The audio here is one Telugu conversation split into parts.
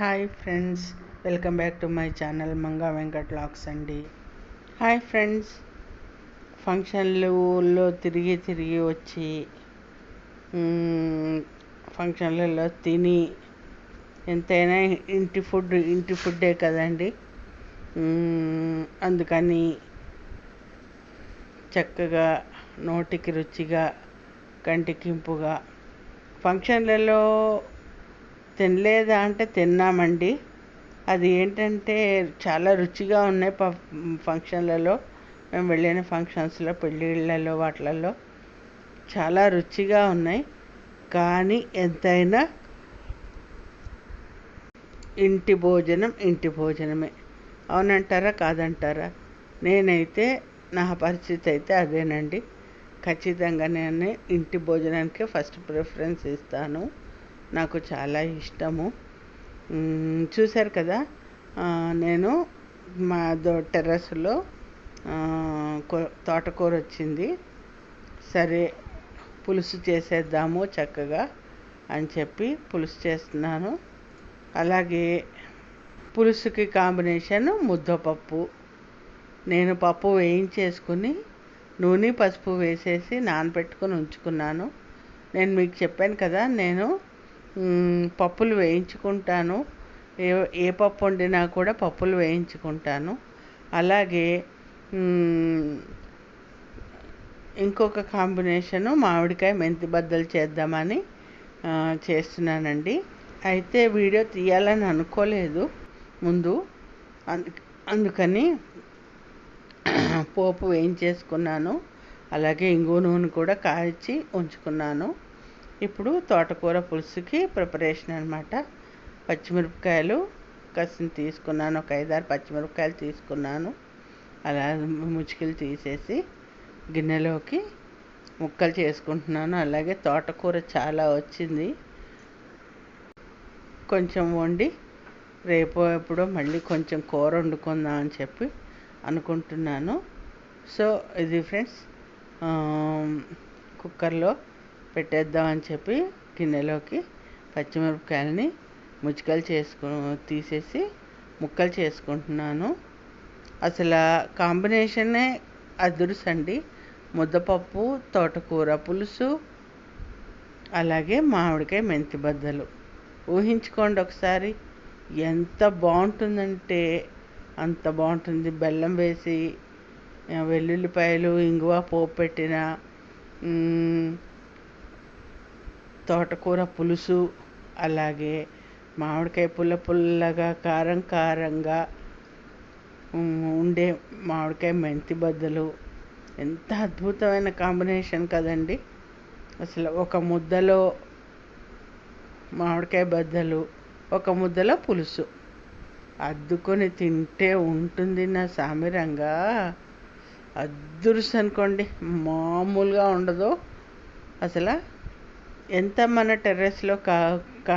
Hi friends welcome back to my channel Manga Venkat Laks అండి. హాయ్ ఫ్రెండ్స్ ఫంక్షన్లలో తిరిగి తిరిగి వచ్చి ఫంక్షన్లలో తిని ఎంతైనా ఇంటి ఫుడ్ ఇంటి ఫుడ్డే కదండి. అందుకని చక్కగా నోటికి రుచిగా కంటికింపుగా ఫంక్షన్లలో తినలేదా అంటే తిన్నామండి. అది ఏంటంటే చాలా రుచిగా ఉన్నాయి ప ఫంక్షన్లలో. మేము వెళ్ళిన ఫంక్షన్స్లో పెళ్ళిళ్ళలో వాటిలలో చాలా రుచిగా ఉన్నాయి. కానీ ఎంతైనా ఇంటి భోజనం ఇంటి భోజనమే. అవునంటారా కాదంటారా? నేనైతే నా పరిస్థితి అయితే అదేనండి. ఖచ్చితంగా నేను ఇంటి భోజనానికే ఫస్ట్ ప్రిఫరెన్స్ ఇస్తాను. నాకు చాలా ఇష్టము. చూశారు కదా నేను మా దో టెర్రస్లో తోటకూర వచ్చింది. సరే పులుసు చేసేద్దాము చక్కగా అని చెప్పి పులుసు చేస్తున్నాను. అలాగే పులుసుకి కాంబినేషన్ ముద్దపప్పు. నేను పప్పు వేయించేసుకుని నూనె పసుపు వేసేసి నానబెట్టుకుని ఉంచుకున్నాను. నేను మీకు చెప్పాను కదా నేను పప్పులు వేయించుకుంటాను. ఏ ఏ పప్పు వండినా కూడా పప్పులు వేయించుకుంటాను. అలాగే ఇంకొక కాంబినేషను మామిడికాయ మెంతి బద్దలు చేద్దామని చేస్తున్నానండి. అయితే వీడియో తీయాలని అనుకోలేదు. ముందు అందు అందుకని పోపు వేయించేసుకున్నాను. అలాగే ఇంగు నూనె కూడా కాల్చి ఉంచుకున్నాను. ఇప్పుడు తోటకూర పులుసుకి ప్రిపరేషన్ అనమాట పచ్చిమిరపకాయలు కసిన తీసుకున్నాను ఒక ఐదారు పచ్చిమిరపకాయలు తీసుకున్నాను. అలా ముచ్చికలు తీసేసి గిన్నెలోకి ముక్కలు చేసుకుంటున్నాను. అలాగే తోటకూర చాలా వచ్చింది. కొంచెం వండి రేపు ఎప్పుడో మళ్ళీ కొంచెం కూర వండుకుందాం అని చెప్పి అనుకుంటున్నాను. సో ఇది ఫ్రెండ్స్ కుక్కర్లో పెట్టేద్దామని చెప్పి గిన్నెలోకి పచ్చిమిరపకాయలని ముచ్చికలు చేసుకు తీసేసి ముక్కలు చేసుకుంటున్నాను. అసలు కాంబినేషనే అదురుసండి. ముద్దపప్పు తోటకూర పులుసు అలాగే మామిడికాయ మెంతి బద్దలు. ఊహించుకోండి ఒకసారి ఎంత బాగుంటుందంటే అంత బాగుంటుంది. బెల్లం వేసి వెల్లుల్లిపాయలు ఇంగువ పోపు పెట్టిన తోటకూర పులుసు అలాగే మామిడికాయ పుల్ల పుల్లగా కారం కారంగా ఉండే మామిడికాయ మెంతి బద్దలు. ఎంత అద్భుతమైన కాంబినేషన్ కదండి. అసలు ఒక ముద్దలో మామిడికాయ బద్దలు ఒక ముద్దలో పులుసు. అద్దుకొని తింటే ఉంటుంది నా సామిరంగా. అద్దురుసు అనుకోండి మామూలుగా ఉండదు. అసలు ఎంత మన టెర్రస్లో కా కా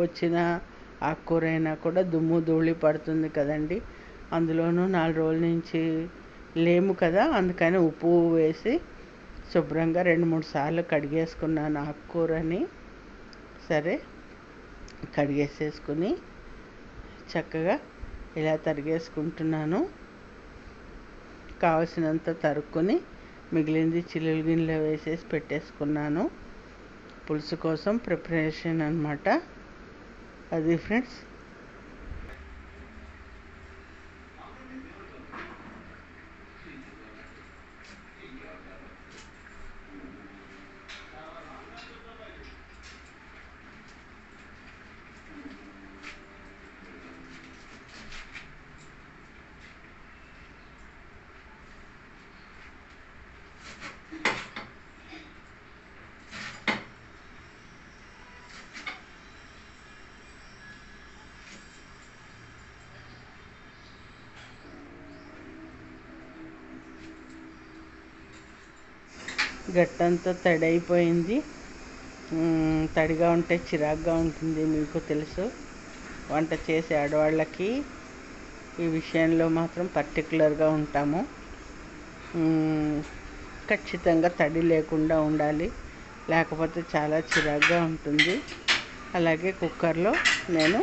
వచ్చిన ఆకుకూరైనా కూడా దుమ్ము ధూళి పడుతుంది కదండి. అందులోనూ నాలుగు రోజుల నుంచి లేము కదా అందుకని ఉప్పు వేసి శుభ్రంగా రెండు మూడు సార్లు కడిగేసుకున్నాను ఆకుకూరని సరే కడిగేసేసుకుని చక్కగా ఇలా తరిగేసుకుంటున్నాను. కావలసినంత తరుక్కుని మిగిలింది చిల్లులు గిన్నెలో వేసేసి పెట్టేసుకున్నాను. పులుసు కోసం ప్రిపరేషన్ అన్నమాట. అది ఫ్రెండ్స్ గట్టంతా తడైపోయింది. తడిగా ఉంటే చిరాగ్గా ఉంటుంది మీకు తెలుసు. వంట చేసే ఆడవాళ్ళకి ఈ విషయంలో మాత్రం పర్టికులర్గా ఉంటాము. ఖచ్చితంగా తడి లేకుండా ఉండాలి. లేకపోతే చాలా చిరాగ్గా ఉంటుంది. అలాగే కుక్కర్లో నేను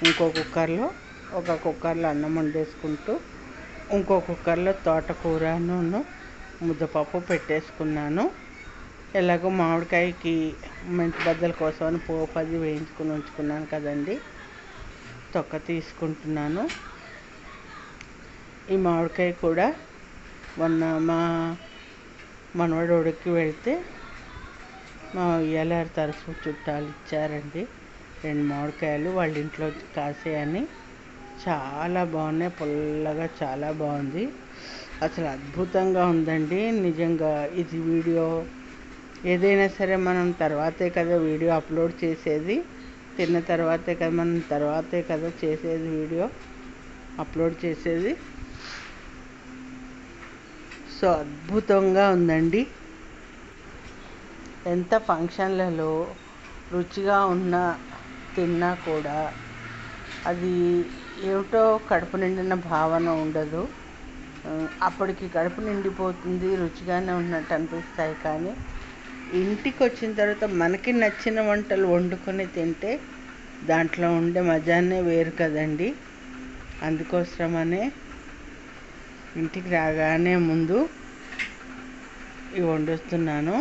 ఇంకో కుక్కర్లో ఒక కుక్కర్లో అన్నం వండేసుకుంటూ ఇంకో కుక్కర్లో తోటకూరను ముద్దపప్పు పెట్టేసుకున్నాను. ఎలాగో మామిడికాయకి మెంతి బద్దల కోసం అని పోపు అది వేయించుకుని ఉంచుకున్నాను కదండి. తొక్క తీసుకుంటున్నాను. ఈ మామిడికాయ కూడా మొన్న మా మనవడోడికి వెళ్తే మా ఉయ్యాలారు తరచు చుట్టాలు ఇచ్చారండి. రెండు మామిడికాయలు వాళ్ళ ఇంట్లో కాసాయని. చాలా బాగున్నాయి పుల్లగా చాలా బాగుంది. అసలు అద్భుతంగా ఉందండి. నిజంగా ఇది వీడియో. ఏదైనా సరే మనం తర్వాతే కదా వీడియో అప్లోడ్ చేసేది. తిన్న తర్వాతే కదా మనం తర్వాతే కదా చేసేది వీడియో అప్లోడ్ చేసేది. సో అద్భుతంగా ఉందండి. ఎంత ఫంక్షన్లలో రుచిగా ఉన్న తిన్నా కూడా అది ఏమిటో కడుపు నిండిన భావన ఉండదు. అప్పటికి కడుపు నిండిపోతుంది రుచిగానే ఉన్నట్టు అనిపిస్తాయి కానీ ఇంటికి వచ్చిన తర్వాత మనకి నచ్చిన వంటలు వండుకొని తింటే దాంట్లో ఉండే మజానే వేరు కదండి. అందుకోసమనే ఇంటికి రాగానే ముందు ఇవి వండుతున్నాను.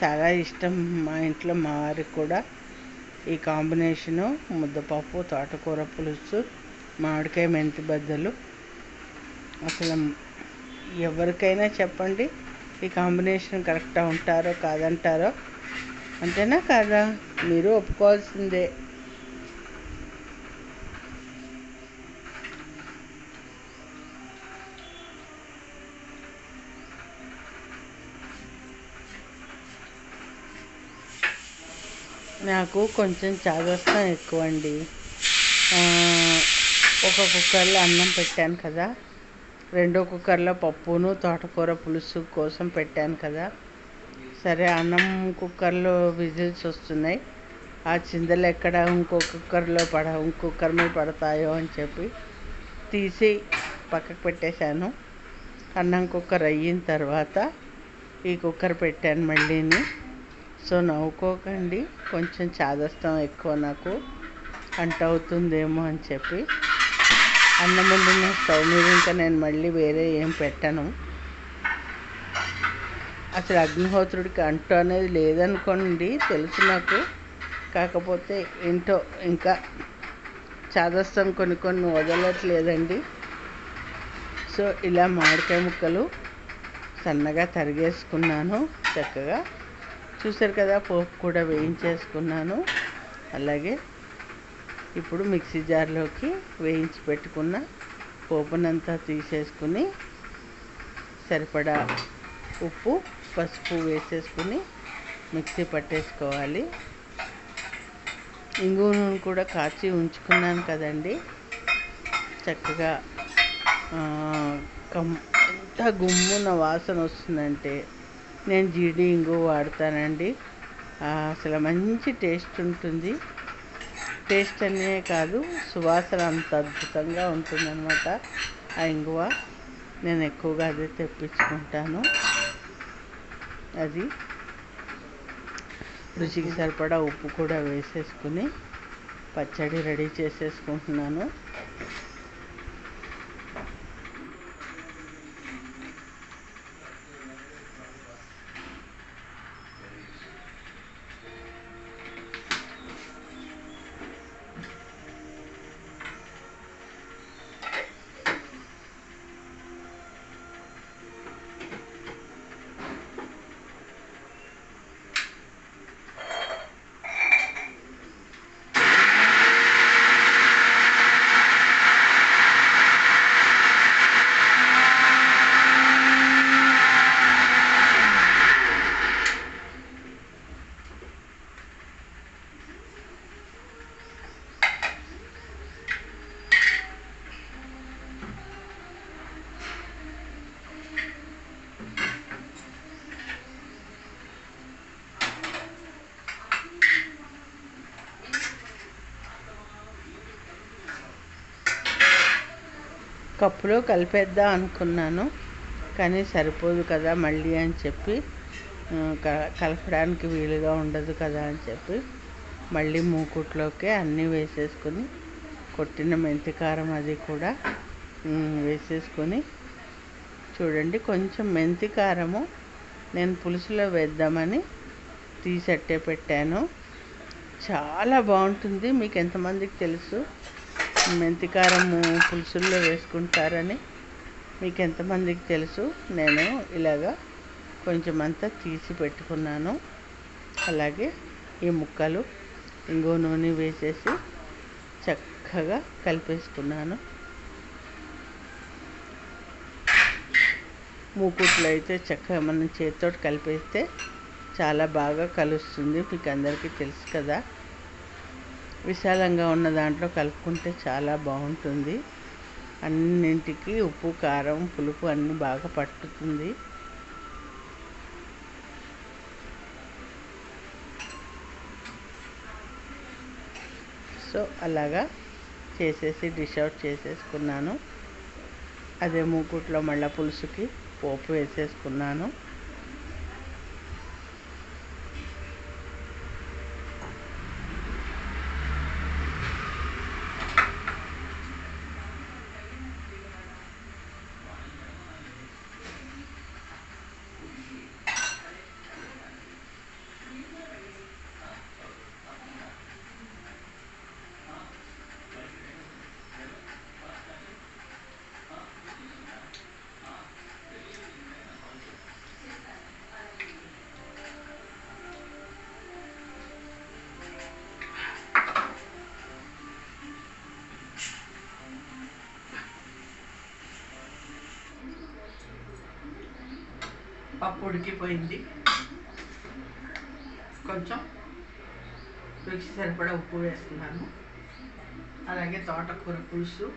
చాలా ఇష్టం మా ఇంట్లో మా వారికి కూడా. ఈ కాంబినేషను ముద్దపప్పు తోటకూర పులుసు మామిడికాయ మెంతి బద్దలు అసలు ఎవరికైనా చెప్పండి ఈ కాంబినేషన్ కరెక్టా ఉంటారో కాదంటారో. అంతేనా కాదా? మీరు ఒప్పుకోవాల్సిందే. నాకు కొంచెం చాదస్తం ఎక్కువ అండి ఒక కుక్కర్లో అన్నం పెట్టాను కదా. రెండో కుక్కర్లో పప్పును తోటకూర పులుసు కోసం పెట్టాను కదా. సరే అన్నం కుక్కర్లో విజిల్స్ వస్తున్నాయి. ఆ చిందలు ఎక్కడ? ఇంకో కుక్కర్లో పడ ఇంకో కుక్కర్ మీద పడతాయో అని చెప్పి తీసి పక్కకు పెట్టేశాను. అన్నం కుక్కర్ అయిన తర్వాత ఈ కుక్కర్ పెట్టాను మళ్ళీని. సో నవ్వుకోకండి. కొంచెం చాదస్తం ఎక్కువ నాకు. అంట అవుతుందేమో అని చెప్పి అన్నం వండిన స్టవ్ మీద ఇంకా నేను మళ్ళీ వేరే ఏం పెట్టను. అసలు అగ్నిహోత్రుడికి అంటు అనేది లేదనుకోండి తెలుసు నాకు. కాకపోతే ఏంటో ఇంకా చాదస్తం కొన్ని కొన్ని వదలట్లేదండి. సో ఇలా మామిడికాయ ముక్కలు సన్నగా తరిగేసుకున్నాను చక్కగా. చూసారు కదా పోపు కూడా వేయించేసుకున్నాను. అలాగే ఇప్పుడు మిక్సీ జార్లోకి వేయించి పెట్టుకున్న పోపునంతా తీసేసుకుని సరిపడా ఉప్పు పసుపు వేసేసుకుని మిక్సీ పట్టేసుకోవాలి. ఇంగు నూనె కూడా కాచి ఉంచుకున్నాను కదండి. చక్కగా కమ్ ఎంత గుమ్మున వాసన వస్తుందంటే నేను జీడి ఇంగు వాడతానండి. అసలు మంచి టేస్ట్ ఉంటుంది. టేస్ట్ అనే కాదు సువాసన అంత అద్భుతంగా ఉంటుందన్నమాట. ఆ ఇంగువ నేను ఎక్కువగా అదే తెప్పించుకుంటాను. అది రుచికి సరిపడా ఉప్పు కూడా వేసేసుకుని పచ్చడి రెడీ చేసేసుకుంటున్నాను. కప్పులో కలిపేద్దాం అనుకున్నాను కానీ సరిపోదు కదా మళ్ళీ అని చెప్పి క- కలపడానికి వీలుగా ఉండదు కదా అని చెప్పి మళ్ళీ మూకుట్లోకి అన్నీ వేసేసుకొని కొట్టిన మెంతి కారం అది కూడా వేసేసుకొని చూడండి కొంచెం మెంతి కారము నేను పులుసులో వేద్దామని తీసట్టే పెట్టాను. చాలా బాగుంటుంది మీకు ఎంతమందికి తెలుసు? మెంతి కారము పులుసుల్లో వేసుకుంటారని మీకు ఎంతమందికి తెలుసు నేను ఇలాగా కొంచెం అంతా తీసి పెట్టుకున్నాను. అలాగే ఈ ముక్కలు ఇంగో నూనె వేసేసి చక్కగా కలిపేసుకున్నాను. మూకుట్లో అయితే చక్కగా మనం చేతితో కలిపేస్తే చాలా బాగా కలుస్తుంది. మీకు అందరికీ తెలుసు కదా. విశాలంగా ఉన్న దాంట్లో కలుపుకుంటే చాలా బాగుంటుంది. అన్నింటికి ఉప్పు కారం పులుపు అన్నీ బాగా పట్టుతుంది. సో అలాగా చేసేసి డిష్ అవుట్ చేసేసుకున్నాను. అదే మూకుట్లో మళ్ళీ పులుసుకి పోపు వేసేసుకున్నాను. పప్పు ఉడికిపోయింది. కొంచెం రుచి సరిపడా ఉప్పు వేస్తున్నాను. అలాగే తోటకూర పులుసు.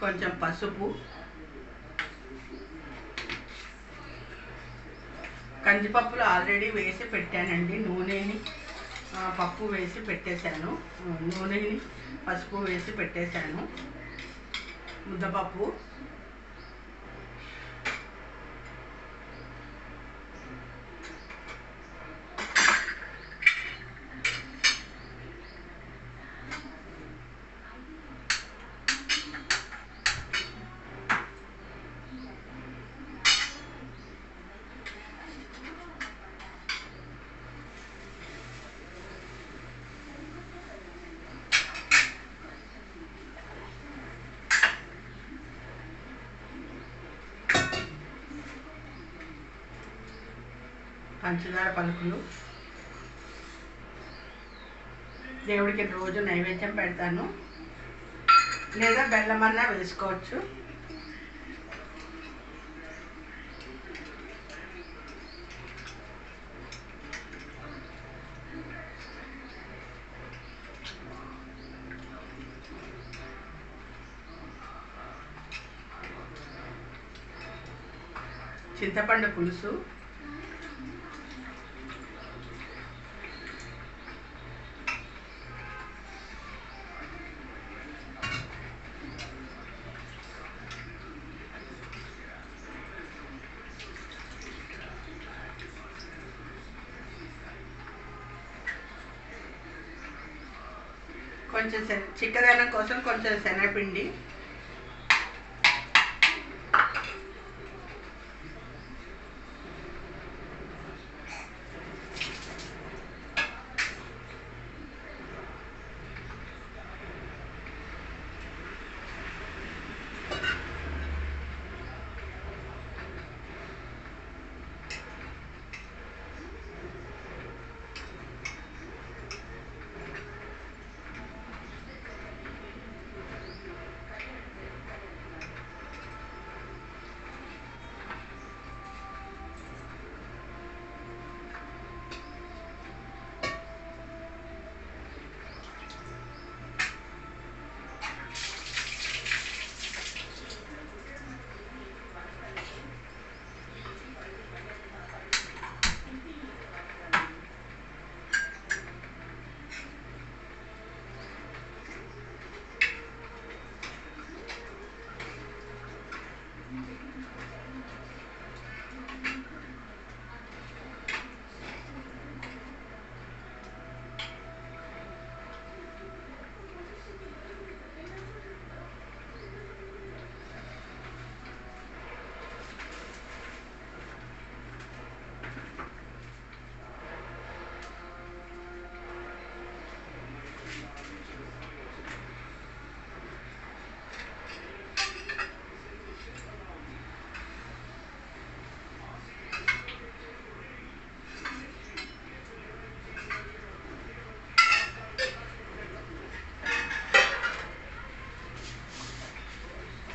కొంచెం పసుపు. కందిపప్పులు ఆల్రెడీ వేసి పెట్టానండి నూనెని పప్పు వేసి పెట్టేశాను. నూనెని పసుపు వేసి పెట్టేశాను. ముద్దపప్పు. పంచదార పలుకులు. దేవుడికి రోజు నైవేద్యం పెడతాను. లేదా బెల్లమన్నా వేసుకోవచ్చు. చింతపండు పులుసు. కోసం కొంచెం శనగపిండి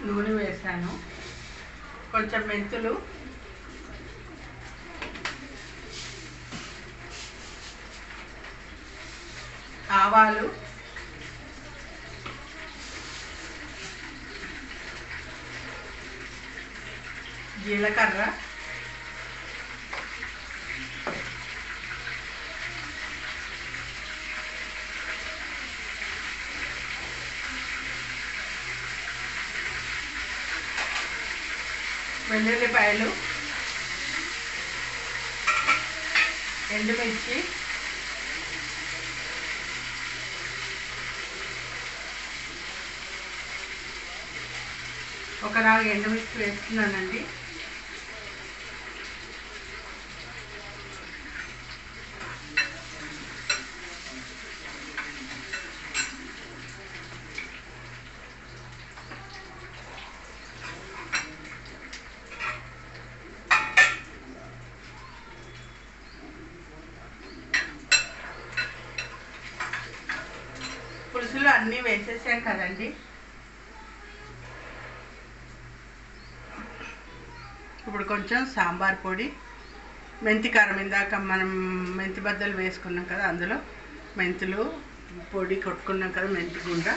నూనె వేసాను. కొంచెం మెంతులు. ఆవాలు. వెల్లుల్లిపాయలు ఎండుమిర్చి ఒక నాలుగు ఎండుమిర్చి వేస్తున్నానండి పులుసులు అన్నీ వేసేసాం కదండి ఇప్పుడు కొంచెం సాంబార్ పొడి మెంతి కారం ఇందాక మనం మెంతి బద్దలు వేసుకున్నాం కదా అందులో మెంతులు పొడి కొట్టుకున్నాం కదా మెంతి గుండ్ర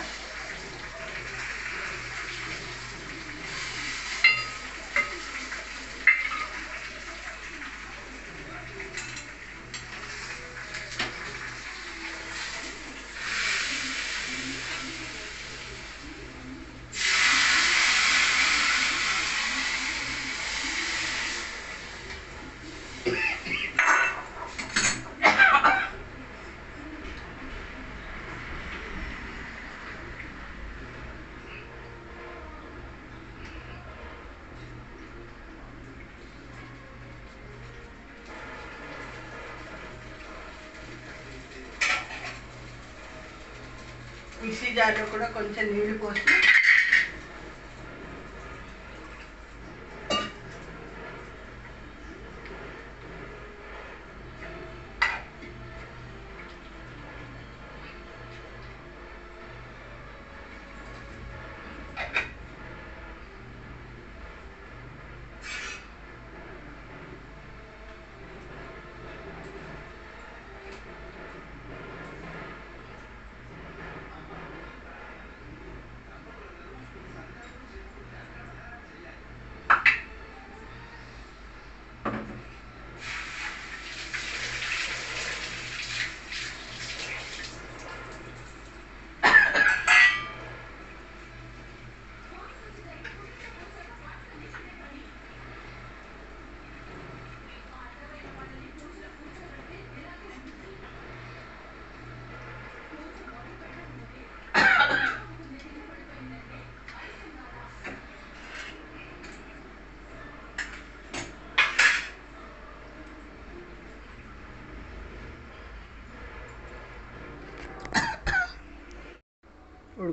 మిక్సీ జార్లో కూడా కొంచెం నీళ్ళు పోసి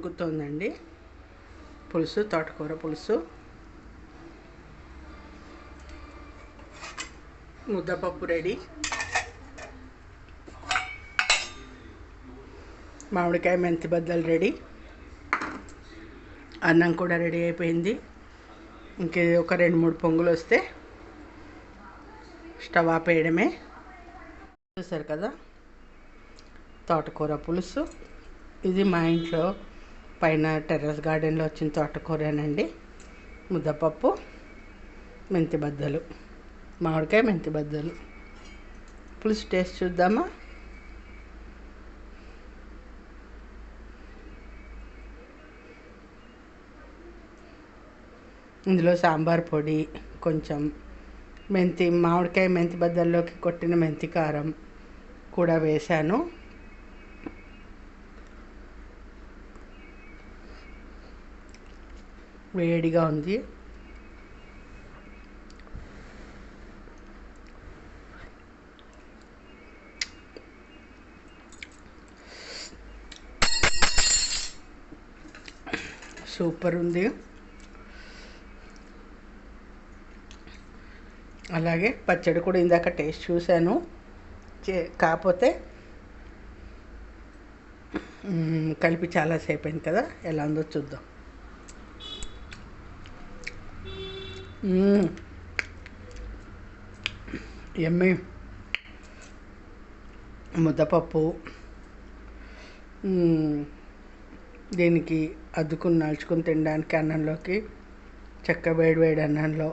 ఉడుకుతోందండి పులుసు తోటకూర పులుసు. ముద్దపప్పు రెడీ. మామిడికాయ మెంతి బద్దలు రెడీ. అన్నం కూడా రెడీ అయిపోయింది. ఇంకే ఒక రెండు మూడు పొంగులు వస్తే స్టవ్ ఆపేయడమే. చూసారు కదా? తోటకూర పులుసు. ఇది మా ఇంట్లో పైన టెర్రస్ గార్డెన్లో వచ్చిన తోటకూరేనండి. ముద్దపప్పు మెంతి బద్దలు మామిడికాయ మెంతి బద్దలు. పులుసు టేస్ట్ చూద్దామా? ఇందులో సాంబార్ పొడి కొంచెం మెంతి మామిడికాయ మెంతి బద్దల్లోకి కొట్టిన మెంతి కారం కూడా వేశాను. వేడిగా ఉంది. సూపర్ ఉంది. అలాగే పచ్చడి కూడా ఇందాక టేస్ట్ చూశాను. చే కాకపోతే కలిపి చాలాసేపు అయింది కదా? ఎలా ఉందో చూద్దాం. ఎమ్మి. ముద్దపప్పు. దీనికి అద్దుకుని నలుచుకుని తినడానికి అన్నంలోకి చెక్క వేడి వేడి అన్నంలో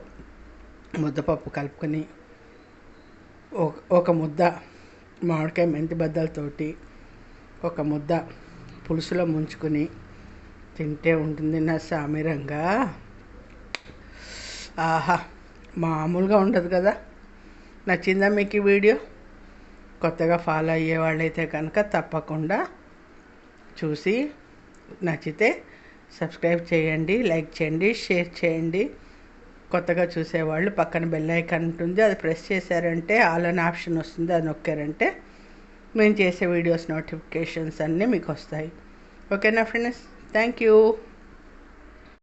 ముద్దపప్పు కలుపుకొని ఒక ఒక ముద్ద మామిడికాయ మెంతి బద్దలతోటి ఒక ముద్ద పులుసులో ముంచుకొని తింటే ఉంటుంది నా సామిరంగా. ఆహా మామూలుగా ఉండదు కదా. నచ్చిందా మీకు ఈ వీడియో? కొత్తగా ఫాలో అయ్యే వాళ్ళైతే కనుక తప్పకుండా చూసి నచ్చితే సబ్స్క్రైబ్ చేయండి లైక్ చేయండి షేర్ చేయండి. కొత్తగా చూసేవాళ్ళు పక్కన బెల్ ఐకాన్ ఉంటుంది అది ప్రెస్ చేశారంటే ఆల్ అని ఆప్షన్ వస్తుంది అది నొక్కారంటే మేము చేసే వీడియోస్ నోటిఫికేషన్స్ అన్నీ మీకు వస్తాయి. ఓకేనా ఫ్రెండ్స్ థ్యాంక్ యూ